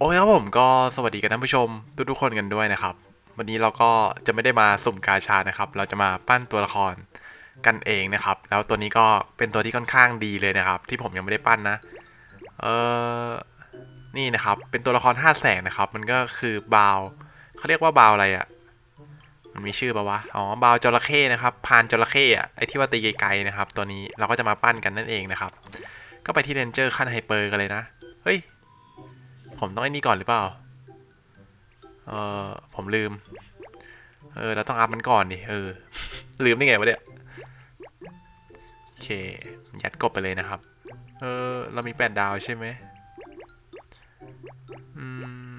โอเคครับผมก็สวัสดีกันท่านผู้ชมทุกทุกๆคนกันด้วยนะครับ วันนี้เราก็จะไม่ได้มาสุ่มกาชานะครับ เราจะมาปั้นตัวละครกันเองนะครับ แล้วตัวนี้ก็เป็นตัวที่ค่อนข้างดีเลยนะครับ ที่ผมยังไม่ได้ปั้นนะเออนี่นะครับ เป็นตัวละครห้าแสงนะครับ มันก็คือบาวเขาเรียกว่าบาวอะไรอะ่ะมันมีชื่อปะวะอ๋อบาวจระเข้นะครับพานจระเข้อะไอที่ว่าตีไกลๆนะครับ ตัวนี้เราก็จะมาปั้นกันนั่นเองนะครับ ก็ไปที่เรนเจอร์ขั้นไฮเปอร์กันเลยนะเฮ้ย ผมต้องไอ้นี่ก่อนหรือเปล่า เออผมลืม เออเราต้องอัพมันก่อนดิเออ ลืมได้ไงวะเนี่ยโอเค ยัดกบไปเลยนะครับ เออ เรามีแปดดาวใช่ไหมอืม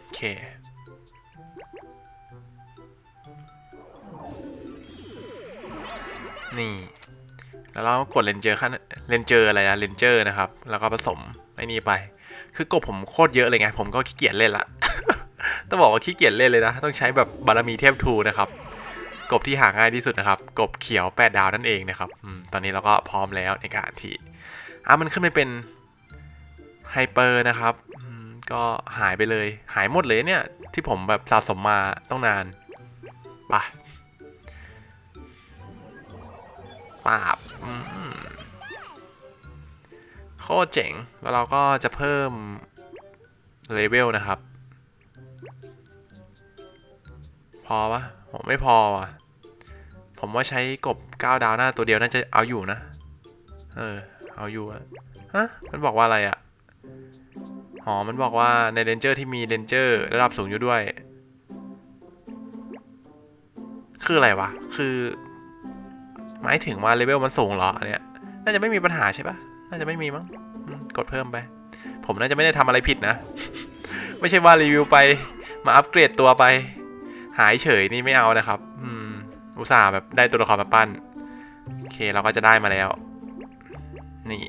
โอเคนี่ แล้วเรากดเลนเจอร์ขั้นเลนเจอร์อะไรอะเลนเจอร์นะครับ แล้วก็ผสมไอ้นี่ไป คือกบผมโคตรเยอะเลยไง ผมก็ขี้เกียจเล่นละ ต้องบอกว่าขี้เกียจเล่นเลยนะ ต้องใช้แบบบารมีเทพทูนะครับ กบที่หาง่ายที่สุดนะครับ กบเขียวแปดดาวนั่นเองนะครับอตอนนี้เราก็พร้อมแล้วในการที่อะมันขึ้นไปเป็นไฮเปอร์นะครับ ก็หายไปเลย หายหมดเลยเนี่ย ที่ผมแบบสะสมมาต้องนานไปะปาบอืม คตรเจ๋ง แล้วเราก็จะเพิ่มเลเวลนะครับ พอปะผมไม่พอว่ะ ผมว่าใช้กบ9ดาวหน้าตัวเดียวน่าจะเอาอยู่นะ เออ เอาอยู่อะฮะ มันบอกว่าอะไรอะอ๋อ มันบอกว่าในเรนเจอร์ที่มีเรนเจอร์ระดับสูงอยู่ด้วย คืออะไรวะ คือ หมายถึงว่าเลเวลมันสูงเหรออันเนี้ย น่าจะไม่มีปัญหาใช่ปะ น่าจะไม่มีมั้งกดเพิ่มไป ผมน่าจะไม่ได้ทำอะไรผิดนะ ไม่ใช่ว่ารีวิวไป มาอัปเกรดตัวไป หายเฉยนี่ไม่เอานะครับ อืม อุตส่าห์แบบได้ตัวละครมาปั้น โอเคเราก็จะได้มาแล้ว นี่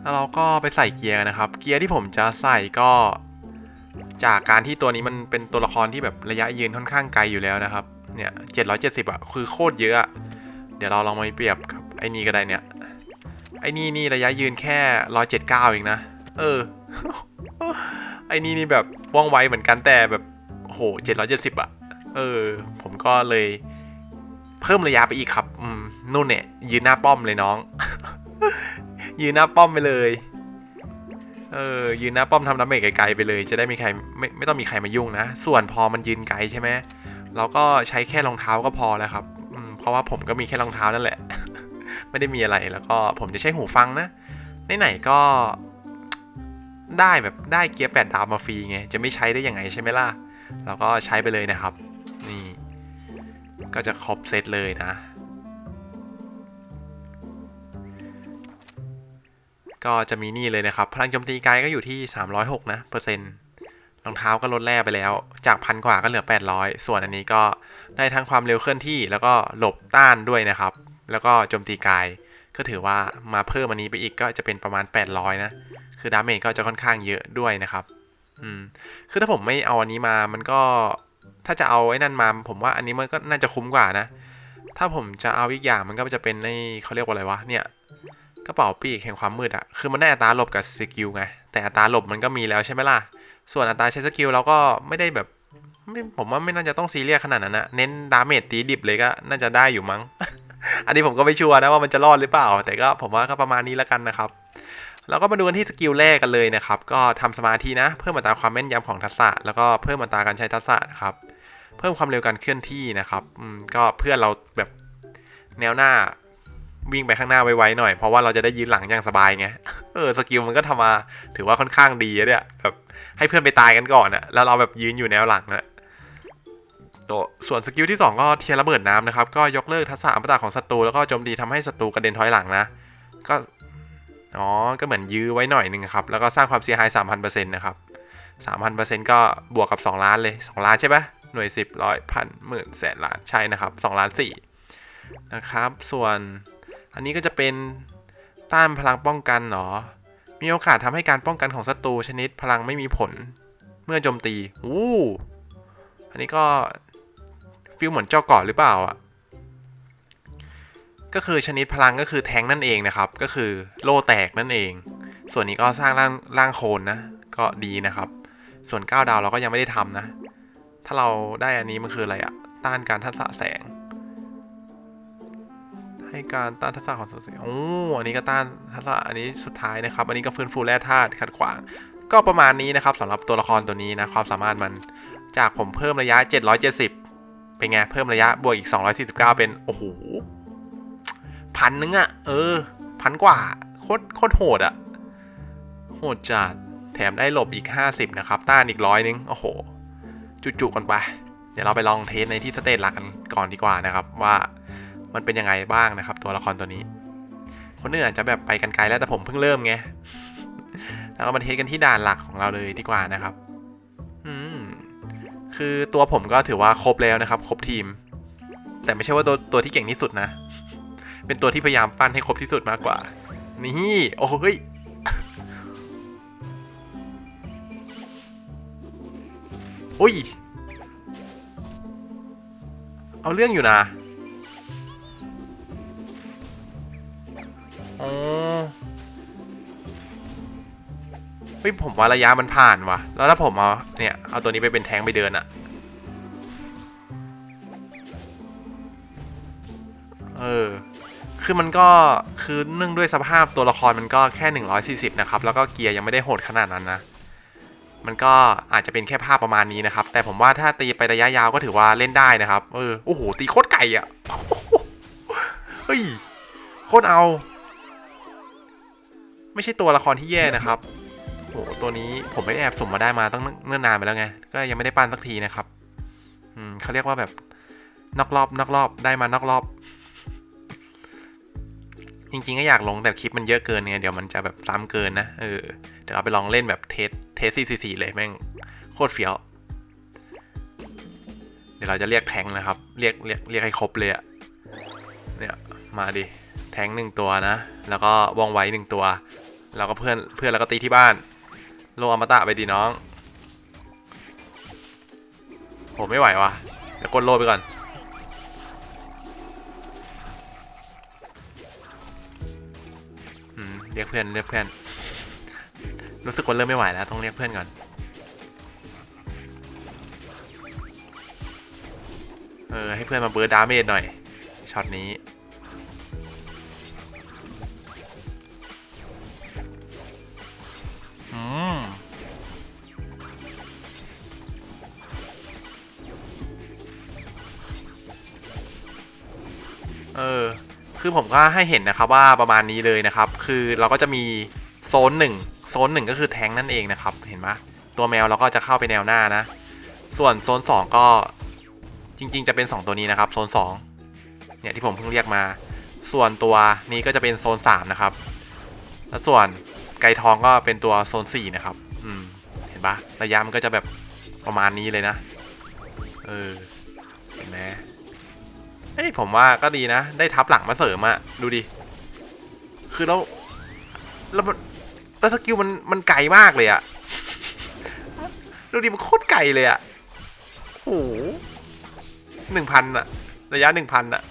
แล้วเราก็ไปใส่เกียร์นะครับ เกียร์ที่ผมจะใส่ก็ จากการที่ตัวนี้มันเป็นตัวละครที่แบบระยะยืนค่อนข้างไกลอยู่แล้วนะครับ เนี่ยเจ็ดร้อยเจ็ดสิบอะคือโคตรเยอะ เดี๋ยวเราลองมาเปรียบกับไอ้นี่ก็ได้เนี่ย ไอ้นี่นี่ระยะยืนแค่ร้อยเจ็ดเก้าเองนะ เออ ไอ้นี่นี่แบบว่องไวเหมือนกันแต่แบบโหเจ็ดร้อยเจ็ดสิบอะเออ ผมก็เลยเพิ่มระยะไปอีกครับ อืม นู่นเนี่ย ยืนหน้าป้อมเลยน้อง ยืนหน้าป้อมไปเลย เออ ยืนหน้าป้อมทำดาเมจไกลๆไปเลย จะได้มีใครไม่ไม่ต้องมีใครมายุ่งนะ ส่วนพอมันยืนไกลใช่ไหมเราก็ใช้แค่รองเท้าก็พอแล้วครับ ราะว่าผมก็มีแค่รองเท้านั่นแหละ ไม่ได้มีอะไรแล้วก็ผมจะใช้หูฟังนะไหนๆก็ได้แบบได้เกียร์แปดดาวมาฟรีไง จะไม่ใช้ได้ยังไงใช่ไหมล่ะ เราก็ใช้ไปเลยนะครับ นี่ ก็จะครบเซตเลยนะ ก็จะมีนี่เลยนะครับ พลังโจมตีกายก็อยู่ที่ 306 นะ เปอร์เซ็นต์ รองเท้าก็ลดแร่ไปแล้ว จากพันกว่าก็เหลือ 800 ส่วนอันนี้ก็ได้ทั้งความเร็วเคลื่อนที่แล้วก็หลบต้านด้วยนะครับ แล้วก็โจมตีกาย ก็ถือว่ามาเพิ่มอันนี้ไปอีกก็จะเป็นประมาณ 800 นะ คือดาเมจก็จะค่อนข้างเยอะด้วยนะครับ อืม คือถ้าผมไม่เอาอันนี้มา มันก็ ถ้าจะเอาไอ้นั่นมา ผมว่าอันนี้มันก็น่าจะคุ้มกว่านะ ถ้าผมจะเอาอีกอย่างมันก็จะเป็นในเขาเรียกว่าอะไรวะ เนี่ยกระเป๋าปีกแห่งความมืดอะคือมันได้อัตราหลบกับสกิลไง แต่อัตราหลบมันก็มีแล้วใช่ไหมล่ะ ส่วนอัตราใช้สกิลเราก็ไม่ได้แบบผมว่าไม่น่าจะต้องซีเรียสขนาดนั้นนะเน้นดาเมจตีดิบเลยก็น่าจะได้อยู่มั้ง อันนี้ผมก็ไม่ชัวร์นะว่ามันจะรอดหรือเปล่า แต่ก็ผมว่าก็ประมาณนี้แล้วกันนะครับแล้วก็มาดูกันที่สกิลแรกกันเลยนะครับ ก็ทำสมาธินะ เพิ่มอัตราความแม่นยำของทักษะ แล้วก็เพิ่มอัตราการใช้ทักษะนะครับ เพิ่มความเร็วการเคลื่อนที่นะครับอืมก็เพื่อเราแบบแนวหน้าวิ่งไปข้างหน้าไวๆหน่อย เพราะว่าเราจะได้ยืนหลังอย่างสบายไง เออสกิลมันก็ทำมาถือว่าค่อนข้างดีเนี่ยแบบ ให้เพื่อนไปตายกันก่อนอะแล้วเราแบบยืนอยู่แนวหลังนะตัวส่วนสกิลที่ 2 ก็เทียร์ระเบิดน้ำนะครับ ก็ยกเลิกทักษะอมตะของศัตรูแล้วก็โจมตีทำให้ศัตรูกระเด็นถอยหลังนะ ก็ อ๋อ ก็เหมือนยื้อไว้หน่อยนึงครับ แล้วก็สร้างความเสียหาย 3,000%นะครับ 3,000%ก็บวกกับ 2 ล้านเลย 2 ล้านใช่ปะหน่วย 10ร้อยพันหมื่นแสนล้านใช่นะครับ2ล้าน4นะครับ ส่วนอันนี้ก็จะเป็นต้านพลังป้องกันเนาะ มีโอกาสทำให้การป้องกันของศัตรูชนิดพลังไม่มีผล เมื่อโจมตีอู้อันนี้ก็ฟิลเหมือนเจ้ากาะหรือเปล่าอะก็คือชนิดพลังก็คือแทงนั่นเองนะครับ ก็คือโล่แตกนั่นเอง ส่วนนี้ก็สร้างร่างร่างโคลนนะ ก็ดีนะครับ ส่วน 9 ดาวเราก็ยังไม่ได้ทำนะ ถ้าเราได้อันนี้มันคืออะไรอะต้านการทัศะแสง ให้การต้านทัศะของแสงโอ้อันนี้ก็ต้านทัศะอันนี้สุดท้ายนะครับ อันนี้ก็ฟื้นฟูแร่ธาตุขัดขวาง ก็ประมาณนี้นะครับสำหรับตัวละครตัวนี้นะความสามารถมันจากผมเพิ่มระยะ 770 เป็นไง เพิ่มระยะบวกอีก 249 เป็น โอ้โหพันนึงอะเออ พันกว่า โคตรโคตรโหดอะโหดจัดแถมได้หลบอีก 50 นะครับ ต้านอีกร้อยนึง โอ้โห จุๆกันไป เดี๋ยวเราไปลองเทสในที่สเตจหลักกันก่อนดีกว่านะครับ ว่า มันเป็นยังไงบ้างนะครับ ตัวละครตัวนี้ คนอื่นอาจจะแบบไปกันไกลแล้วแต่ผมเพิ่งเริ่มไงแล้วก็มาเทสกันที่ด่านหลักของเราเลยดีกว่านะครับ อืมคือตัวผมก็ถือว่าครบแล้วนะครับ ครบทีม แต่ไม่ใช่ว่าตัวตัวที่เก่งที่สุดนะ เป็นตัวที่พยายามปั้นให้ครบที่สุดมากกว่า นี่โอ้เฮ้ยอุ้ย เอาเรื่องอยู่นะ ออเฮ้ยผมว่าระยะมันผ่านว่ะ แล้วถ้าผมเอาเนี่ย เอาตัวนี้ไปเป็นแทงไปเดินอะเออ คือมันก็ คือเนื่องด้วยสภาพตัวละครมันก็แค่ 140 นะครับ แล้วก็เกียร์ยังไม่ได้โหดขนาดนั้นนะ มันก็อาจจะเป็นแค่ภาพประมาณนี้นะครับ แต่ผมว่าถ้าตีไประยะยาวก็ถือว่าเล่นได้นะครับ เออ โอ้โห ตีโคตรไก่อะเฮ้ย โคตรเอา ไม่ใช่ตัวละครที่แย่นะครับโอ้โหตัวนี้ผมไม่ได้แอบสมมาได้มาตั้งเนิ่นนานไปแล้วไง ก็ยังไม่ได้ปั้นสักทีนะครับ อืมเขาเรียกว่าแบบนอกรอบนอกรอบได้มานอกรอบ จริงๆก็อยากลงแต่คลิปมันเยอะเกินไงเดี๋ยวมันจะแบบซ้ำเกินนะเออเดี๋ยวเราไปลองเล่นแบบเทสเทสซีซีเลยแม่งโคตรเฟี้ยวเดี๋ยวเราจะเรียกแทงนะครับ เรียกเรียกเรียกให้ครบเลยอะเนี่ยมาดิแทงหนึ่งตัวนะ แล้วก็ว่องไวหนึ่งตัว แล้วก็เพื่อนเพื่อนแล้วก็ตีที่บ้านโลอมตะไปดีน้องผมไม่ไหววะเดี๋ยวกดโลไปก่อน เรียกเพื่อนเรียกเพื่อน รู้สึกว่าเริ่มไม่ไหวแล้ว ต้องเรียกเพื่อนก่อน เออให้เพื่อนมาเบิร์ดดาเมจหน่อย ช็อตนี้ คือผมก็ให้เห็นนะครับว่าประมาณนี้เลยนะครับ คือเราก็จะมีโซนหนึ่งโซนหนึ่งก็คือแทงนั่นเองนะครับ เห็นไหมตัวแมวเราก็จะเข้าไปแนวหน้านะ ส่วนโซนสองก็จริง ๆ จะเป็นสองตัวนี้นะครับโซนสองเนี่ยที่ผมเพิ่งเรียกมา ส่วนตัวนี้ก็จะเป็นโซนสามนะครับ แล้วส่วนไก่ทองก็เป็นตัวโซนสี่นะครับ อืม เห็นปะระยะมันก็จะแบบประมาณนี้เลยนะ เออ เห็นไหม เฮ้ยผมว่าก็ดีนะ ได้ทับหลังมาเสริมอะดูดิ คือแล้วแล้วมันแล้วสกิลมันมันไกลมากเลยอะดูดิมันโคตรไกลเลยอะโอ้โหหนึ่งพันอะระยะหนึ่งพันอะ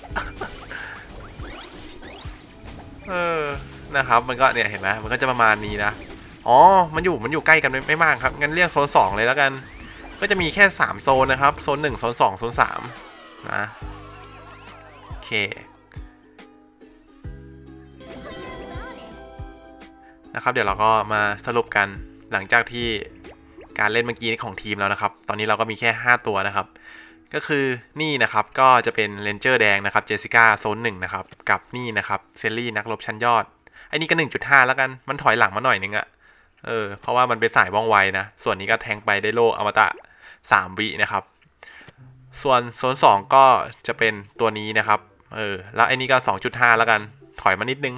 เออนะครับ มันก็เนี่ยเห็นไหมมันก็จะประมาณนี้นะอ๋อ มันอยู่มันอยู่ใกล้กันไม่ไม่มากครับงั้นเรียกโซนสองเลยแล้วกัน ก็จะมีแค่สามโซนนะครับ โซนหนึ่งโซนสองโซนสามนะ เค นะครับ เดี๋ยวเราก็มาสรุปกันหลังจากที่การเล่นเมื่อกี้ของทีมแล้วนะครับ ตอนนี้เราก็มีแค่ 5 ตัวนะครับ ก็คือนี่นะครับก็จะเป็นเลนเจอร์แดงนะครับเจสิก้าโซนหนึ่งนะครับ กับนี่นะครับเซลลี่นักรบชั้นยอด ไอ้นี่ก็ 1.5 แล้วกัน มันถอยหลังมาหน่อยนึงอะเออ เพราะว่ามันเป็นสายว่องไวนะ ส่วนนี้ก็แทงไปได้โลอมตะ 3 วินะครับ ส่วนโซน2ก็จะเป็นตัวนี้นะครับ เออ แล้วไอ้นี่ก็2.5แล้วกัน ถอยมานิดนึง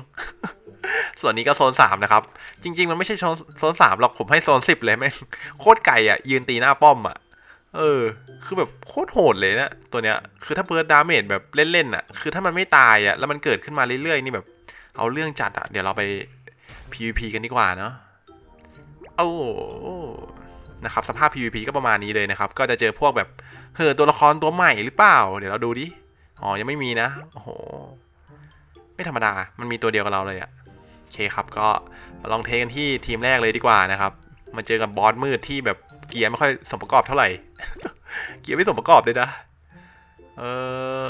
ส่วนนี้ก็โซน3นะครับ จริง ๆ มันไม่ใช่โซนโซน3หรอกผมให้โซน10เลยแม่งโคตรไก่อะ ยืนตีหน้าป้อมอะ เออ คือแบบโคตรโหดเลยนะตัวเนี้ย คือถ้าเบิร์ดดาเมจแบบเล่นๆอะ คือถ้ามันไม่ตายอะ แล้วมันเกิดขึ้นมาเรื่อยๆ นี่แบบ เอาเรื่องจัดอะ เดี๋ยวเราไป PVP กันดีกว่าเนาะโอ้นะครับสภาพ PVP ก็ประมาณนี้เลยนะครับ ก็จะเจอพวกแบบเฮ้อตัวละครตัวใหม่หรือเปล่า เดี๋ยวเราดูดิ อ๋อ ยังไม่มีนะ โอ้โห ไม่ธรรมดา มันมีตัวเดียวกับเราเลยอะโอเคครับ ก็ลองเทกันที่ทีมแรกเลยดีกว่านะครับ มาเจอกับบอสมืดที่แบบเกียร์ไม่ค่อยสมประกอบเท่าไหร่ เกียร์ไม่สมประกอบเลยนะ เออ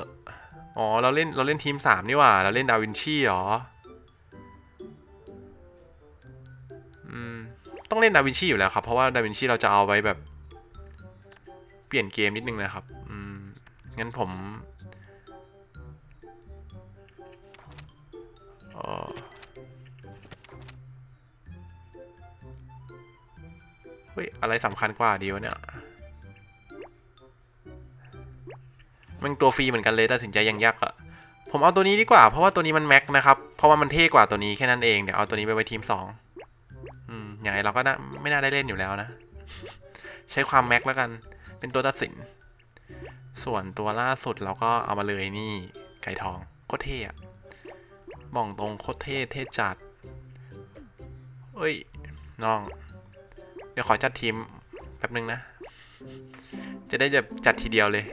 อ๋อ เราเล่น เราเล่นทีมสามนี่หว่า เราเล่นดาวินชีเหรอ อืม ต้องเล่นดาวินชีอยู่แล้วครับ เพราะว่าดาวินชีเราจะเอาไว้แบบ เปลี่ยนเกมนิดนึงนะครับ อืม งั้นผม เฮ้ย อะไรสำคัญกว่าดีวะเนี่ยมันตัวฟรีเหมือนกันเลยตัดสินใจยังยากอะผมเอาตัวนี้ดีกว่า เพราะว่าตัวนี้มันแม็กนะครับ เพราะว่ามันเท่กว่าตัวนี้แค่นั้นเอง เดี๋ยวเอาตัวนี้ไปไว้ทีมสองอืมอย่างไรเราก็น่าไม่น่าได้เล่นอยู่แล้วนะ ใช้ความแม็กแล้วกัน เป็นตัวตัดสิน ส่วนตัวล่าสุดเราก็เอามาเลยนี่ ไก่ทองโคตรเท่อะ มองตรงโคตรเท่เท่จัด เอ้ยน้อง เดี๋ยวขอจัดทีมแป๊บนึงนะ จะได้จะจัดทีเดียวเลย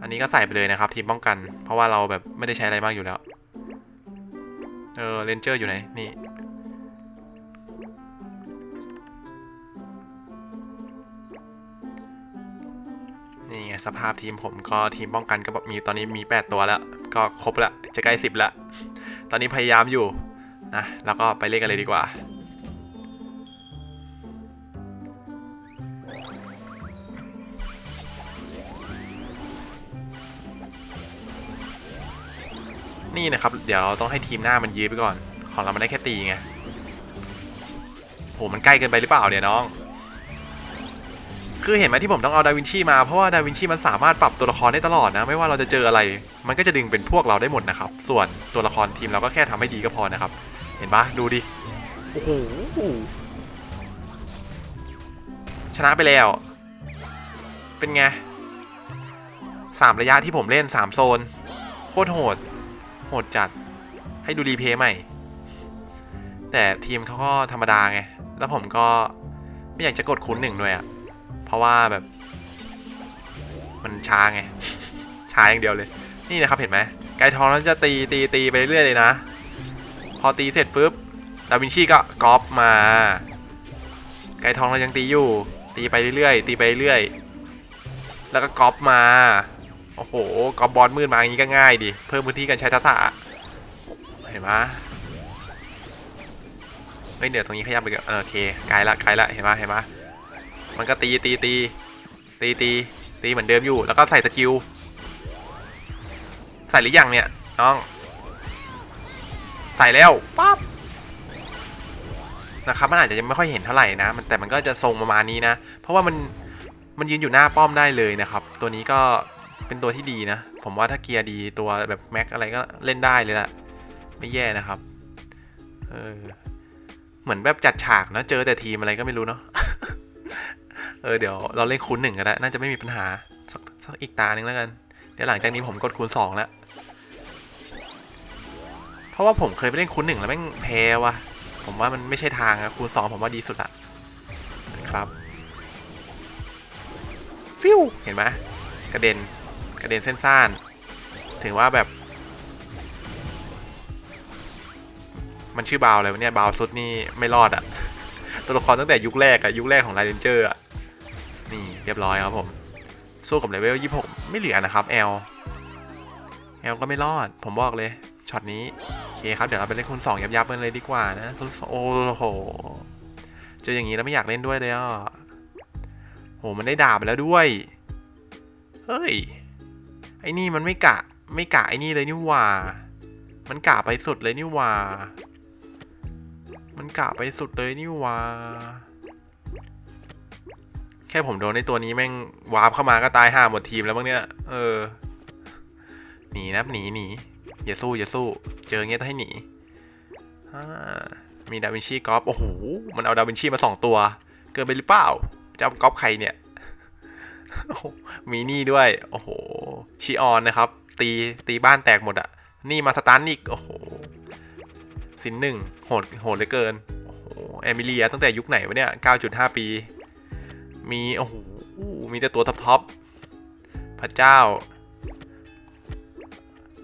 อันนี้ก็ใส่ไปเลยนะครับ ทีมป้องกัน เพราะว่าเราแบบไม่ได้ใช้อะไรมากอยู่แล้ว เออเรนเจอร์อยู่ไหน นี่นี่ไงสภาพทีมผมก็ทีมป้องกันก็แบบมีตอนนี้มี 8 ตัวแล้ว ก็ครบล้วจะใกล้ 10แล้ว ตอนนี้พยายามอยู่นะแล้วก็ไปเล่นกันเลยดีกว่า นี่นะครับ เดี๋ยวเราต้องให้ทีมหน้ามันยื้อไปก่อน ของเรามันได้แค่ตีไงโหมันใกล้เกินไปหรือเปล่าเนี่ยน้อง คือเห็นไหมที่ผมต้องเอาดาวินชีมาเพราะว่าดาวินชีมันสามารถปรับตัวละครได้ตลอดนะ ไม่ว่าเราจะเจออะไร มันก็จะดึงเป็นพวกเราได้หมดนะครับ ส่วนตัวละครทีมเราก็แค่ทำให้ดีก็พอนะครับ เห็นปะดูดิโอ้โหชนะไปแล้ว เป็นไงสามระยะที่ผมเล่นสามโซน โคตรโหด โหดจัด ให้ดูรีเพย์ใหม่ แต่ทีมเขาก็ธรรมดาไง แล้วผมก็ไม่อยากจะกดคูณหนึ่งด้วยอะ เพราะว่าแบบ มันช้าไง ช้าอย่างเดียวเลย นี่นะครับเห็นไหมไก่ทองเราจะตีตีตีไปเรื่อยเลยนะ พอตีเสร็จปุ๊บดาวินชีก็ก๊อปมา ไก่ทองเรายังตีอยู่ ตีไปเรื่อยๆตีไปเรื่อยแล้วก็ก๊อปมา โอ้โหก๊อปบอลมืดมาอย่างนี้ก็ง่ายดิเพิ่มพื้นที่การใช้ทักษะเห็นไหมเฮ้ยเดี๋ยวตรงนี้ขยับไปก่อนเออโอเคไกลละไกลละเห็นไหมเห็นไหม มันก็ตีตีตีตีตีตีเหมือนเดิมอยู่ แล้วก็ใส่สกิล ใส่หรือยังเนี่ยน้อง ใส่แล้วปั๊บนะครับมันอาจจะยังไม่ค่อยเห็นเท่าไหร่นะมันแต่มันก็จะทรงประมาณนี้นะ เพราะว่ามันมันยืนอยู่หน้าป้อมได้เลยนะครับ ตัวนี้ก็เป็นตัวที่ดีนะ ผมว่าถ้าเกียร์ดีตัวแบบแม็กอะไรก็เล่นได้เลยละไม่แย่นะครับเออเหมือนแบบจัดฉากเนะเจอแต่ทีมอะไรก็ไม่รู้เนาะ เออเดี๋ยวเราเล่นคูณหนึ่งก็ได้ น่าจะไม่มีปัญหาสักสักอีกตาหนึ่งแล้วกัน เดี๋ยวหลังจากนี้ผมกดคูณสองแล้ว เพราะว่าผมเคยไปเล่นคูณหนึ่งแล้วแม่งแพ้ว่ะ ผมว่ามันไม่ใช่ทางอะคูณสองผมว่าดีสุดละนะครับ ฟิวเห็นไหมกระเด็น กระเด็นเส้นซ่านถึงว่าแบบ มันชื่อบาวอะไรวะเนี่ย บาวสุดนี่ไม่รอดอะตัวละครตั้งแต่ยุคแรกอะยุคแรกของไลเดนเจอร์อะ เรียบร้อยครับผม สู้กับเลเวล26 ไม่เหลือนะครับแอลแอลก็ไม่รอด ผมบอกเลยช็อตนี้โอเคครับ เดี๋ยวเราไปเล่นคูณสองยับกันเลยดีกว่านะโอ้โหเจออย่างนี้แล้วไม่อยากเล่นด้วยเลยอะโหมันได้ดาบไปแล้วด้วย เฮ้ย ไอ้นี่มันไม่กะ ไม่กะไอ้นี่เลยนี่ว่า มันกะไปสุดเลยนี่ว่า มันกะไปสุดเลยนี่ว่า แค่ผมโดนในตัวนี้แม่งวาร์ปเข้ามาก็ตายห่าหมดทีมแล้วบ้างเนี่ย เออ หนีนะหนีหนีอย่าสู้อย่าสู้ เจอเงี้ยต้องให้หนีอ่ามีดาวินชีกอล์ฟโอ้โห มันเอาดาวินชีมาสองตัว เกินไปหรือเปล่าจะเอากอล์ฟใครเนี่ย มีนี่ด้วย โอ้โหชิออนนะครับ ตี ตีบ้านแตกหมดอะ นี่มาสตันอีกโอ้โห สินหนึ่งโหด โหดเหลือเกิน โอ้โหแอมิเลียตั้งแต่ยุคไหนวะเนี่ย 9.5 ปี มีโอ้โหมีแต่ตัวท็อปท็อปพระเจ้า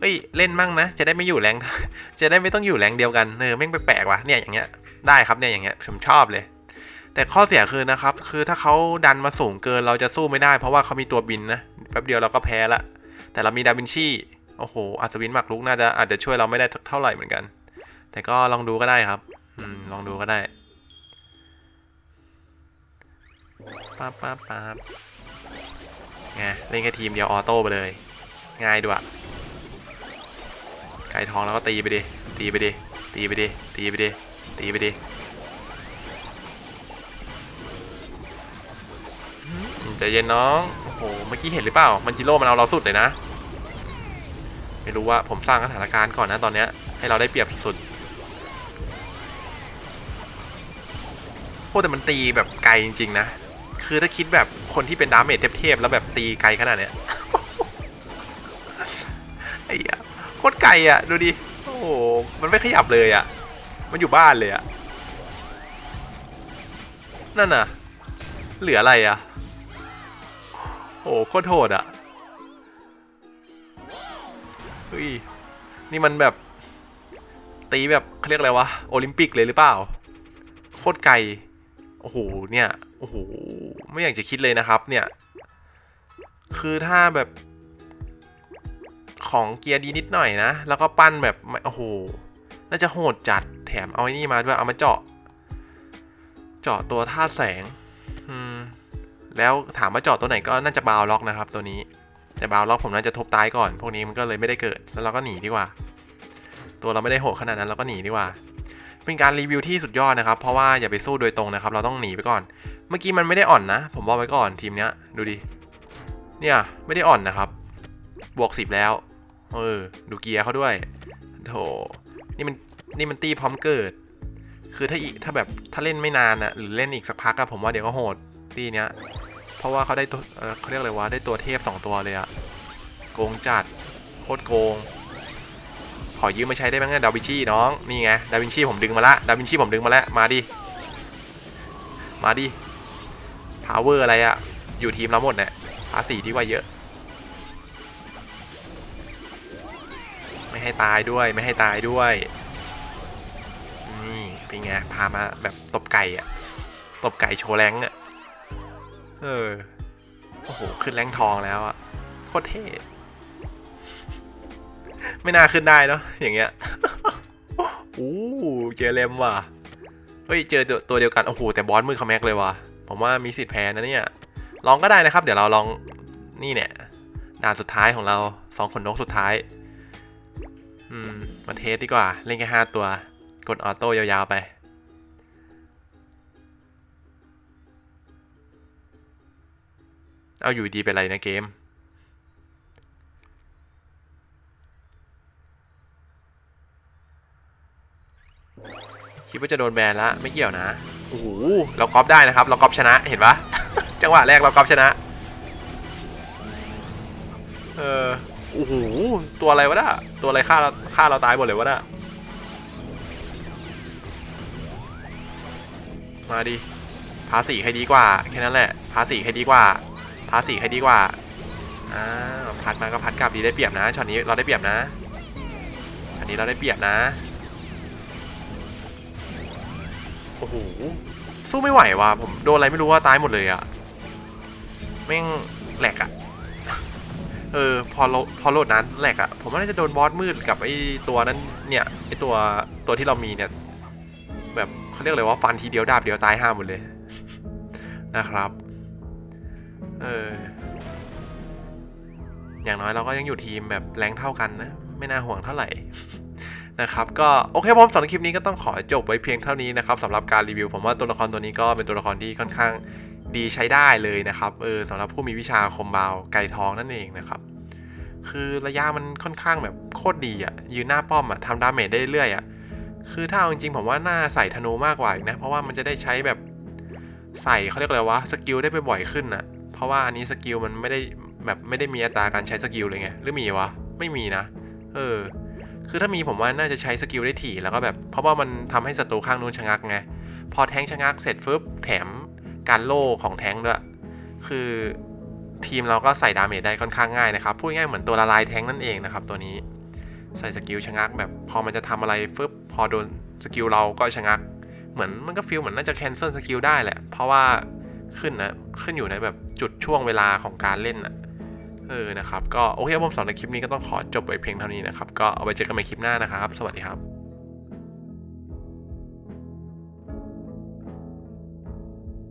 เอ้ยเล่นมั่งนะ จะได้ไม่อยู่แรง จะได้ไม่ต้องอยู่แรงเดียวกันเออแม่งแปลกๆว่ะเนี่ยอย่างเงี้ยได้ครับเนี่ยอย่างเงี้ยผมชอบเลย แต่ข้อเสียคือนะครับ คือถ้าเขาดันมาสูงเกินเราจะสู้ไม่ได้ เพราะว่าเขามีตัวบินนะแป๊บเดียวเราก็แพ้ละ แต่เรามีดาวินชีโอ้โหอัศวินหมากรุกน่าจะอาจจะช่วยเราไม่ได้เท่าไหร่เหมือนกัน แต่ก็ลองดูก็ได้ครับ อืมลองดูก็ได้ ป๊บป๊บป๊บไงเล่นแค่ทีมเดียวออโต้ไปเลย ง่ายด้วยไก่ทองแล้วก็ตีไปดิ ตีไปดิ ตีไปดิ ตีไปดิ ตีไปดิใจเย็นน้อง โอ้โห เมื่อกี้เห็นหรือเปล่า มันจิโร่มันเอาเราสุดเลยนะ ไม่รู้ว่าผมสร้างสถานการณ์ก่อนนะตอนเนี้ย ให้เราได้เปรียบสุดโอ้แต่มันตีแบบไกลจริง ๆ นะ คือถ้าคิดแบบคนที่เป็นดาเมจเทพๆแล้วแบบตีไกลขนาดเนี้ยไอ้เหี้ยโคตรไกลอะดูดิ โอ้โห มันไม่ขยับเลยอะมันอยู่บ้านเลยอะนั่นน่ะ เหลืออะไรอะโอ้โคตรโหดอะเฮ้ย นี่มันแบบ ตีแบบเขาเรียกอะไรวะ โอลิมปิกเลยหรือเปล่า โคตรไกล โอ้โห เนี่ย โอ้โห ไม่อยากจะคิดเลยนะครับ เนี่ย คือถ้าแบบของเกียร์ดีนิดหน่อยนะ แล้วก็ปั้นแบบ โอ้โห น่าจะโหดจัด แถมเอาไอ้นี่มาด้วย เอามาเจาะ เจาะตัวท่าตุแสง อืม แล้วถามว่าเจาะตัวไหนก็น่าจะบาวล็อกนะครับ ตัวนี้ แต่บาวล็อกผมน่าจะทบตายก่อน พวกนี้มันก็เลยไม่ได้เกิด แล้วเราก็หนีดีกว่า ตัวเราไม่ได้โหดขนาดนั้นเราก็หนีดีกว่า เป็นการรีวิวที่สุดยอดนะครับ เพราะว่าอย่าไปสู้โดยตรงนะครับ เราต้องหนีไปก่อน เมื่อกี้มันไม่ได้อ่อนนะ ผมบอกไว้ก่อนทีมเนี้ย ดูดิ เนี่ยไม่ได้อ่อนนะครับ บวกสิบแล้ว เออ ดูเกียร์เขาด้วย โถ นี่มันนี่มันตีพร้อมเกิด คือถ้าอีถ้าแบบถ้าเล่นไม่นานอะหรือเล่นอีกสักพักอะผมว่าเดี๋ยวก็โหดตีเนี้ย เพราะว่าเขาได้ตัวเเขาเรียกอะไรวะ ได้ตัวเทพสองตัวเลยอะโกงจัด โคตรโกง ขอยืมมาใช้ได้ไหมเนี่ยดาวินชีน้องนี่ไงดาวินชีผมดึงมาละดาวินชีผมดึงมาแล้วมาดิมาดิพาวเวอร์อะไรอะอยู่ทีมเราหมดเนี่ยภาษีที่ว่าเยอะ ไม่ให้ตายด้วยไม่ให้ตายด้วยนี่เป็นไงพามาแบบตบไก่อะตบไก่โชว์แรงอะเออโอ้โหขึ้นแรงทองแล้วอะโคตรเท่ ไม่น่าขึ้นได้เนาะอย่างเงี้ยอู้เจอเลมว่ะเฮ้ยเจอตัวตัวเดียวกันโอ้โหแต่บอสมือคาแม็กเลยว่ะผมว่ามีสิทธิ์แพ้นะเนี่ยลองก็ได้นะครับ เดี๋ยวเราลองนี่เนี่ยด่านสุดท้ายของเราสองขนนกสุดท้ายอืมมาเทสดีกว่า เล่นแค่ห้าตัว กดออโต้ยาวๆไปเอาอยู่ดีเป็นไรนะเกม คิดว่าจะโดนแบนละไม่เกี่ยวนะโอ้โหเราก๊อปได้นะครับ เราก๊อปชนะเห็นปะ จังหวะแรกเราก๊อปชนะ เออโอ้โหตัวอะไรวะน่ะตัวอะไรฆ่าเราฆ่าเราตายหมดเลยวะน่ะมาดิภาษีใครดีกว่าแค่นั้นแหละภาษีใครดีกว่าภาษีใครดีกว่าอ้าวพัดมาก็พัดกลับดีได้เปรียบนะช็อตนี้เราได้เปรียบนะอันนี้เราได้เปรียบนะ โอ้โห สู้ไม่ไหวว่ะผมโดนอะไรไม่รู้ว่าตายหมดเลยอะแม่งแหลกอะเออพอโลพอโหลดนั้นแหลกอะผมว่าน่าจะโดนบอสมืดกับไอตัวนั้นเนี่ยไอตัวตัวที่เรามีเนี่ย แบบเขาเรียกอะไรว่าฟันทีเดียวดาบเดียวตายห้าหมดเลย นะครับ เอออย่างน้อยเราก็ยังอยู่ทีมแบบแรงเท่ากันนะ ไม่น่าห่วงเท่าไหร่ นะครับก็โอเคผมสำหรับคลิปนี้ก็ต้องขอจบไว้เพียงเท่านี้นะครับสำหรับการรีวิว ผมว่าตัวละครตัวนี้ก็เป็นตัวละครที่ค่อนข้างดีใช้ได้เลยนะครับเออสำหรับผู้มีวิชาคมบาวไก่ทองนั่นเองนะครับคือระยะมันค่อนข้างแบบโคตรดีอะยืนหน้าป้อมอะทำดาเมจได้เรื่อยอะคือถ้าเอาจริงๆผมว่าน่าใส่ธนูมากกว่าอีกนะ เพราะว่ามันจะได้ใช้แบบใส่เขาเรียกอะไรวะสกิลได้ไปบ่อยขึ้นอะเพราะว่าอันนี้สกิลมันไม่ได้แบบไม่ได้มีอัตราการใช้สกิลเลยไงหรือมีวะไม่มีนะ เออ คือถ้ามีผมว่าน่าจะใช้สกิลได้ถี่แล้วก็แบบเพราะว่ามันทำให้ศัตรูข้างนู้นชะงักไง พอแทงชะงักเสร็จฟึบแถมการโล่ของแทงด้วย คือทีมเราก็ใส่ดาเมจได้ค่อนข้างง่ายนะครับ พูดง่ายเหมือนตัวละลายแทงนั่นเองนะครับ ตัวนี้ใส่สกิลชะงักแบบพอมันจะทำอะไรฟึบพอโดนสกิลเราก็ชะงัก เหมือนมันก็ฟีลเหมือนน่าจะแคนเซิลสกิลได้แหละ เพราะว่าขึ้นนะขึ้นอยู่ในแบบจุดช่วงเวลาของการเล่นอะ เออนะครับ ก็โอเคผมสอนในคลิปนี้ก็ต้องขอจบไว้เพียงเท่านี้นะครับ ก็เอาไว้เจอกันใหม่คลิปหน้านะครับ สวัสดีครับ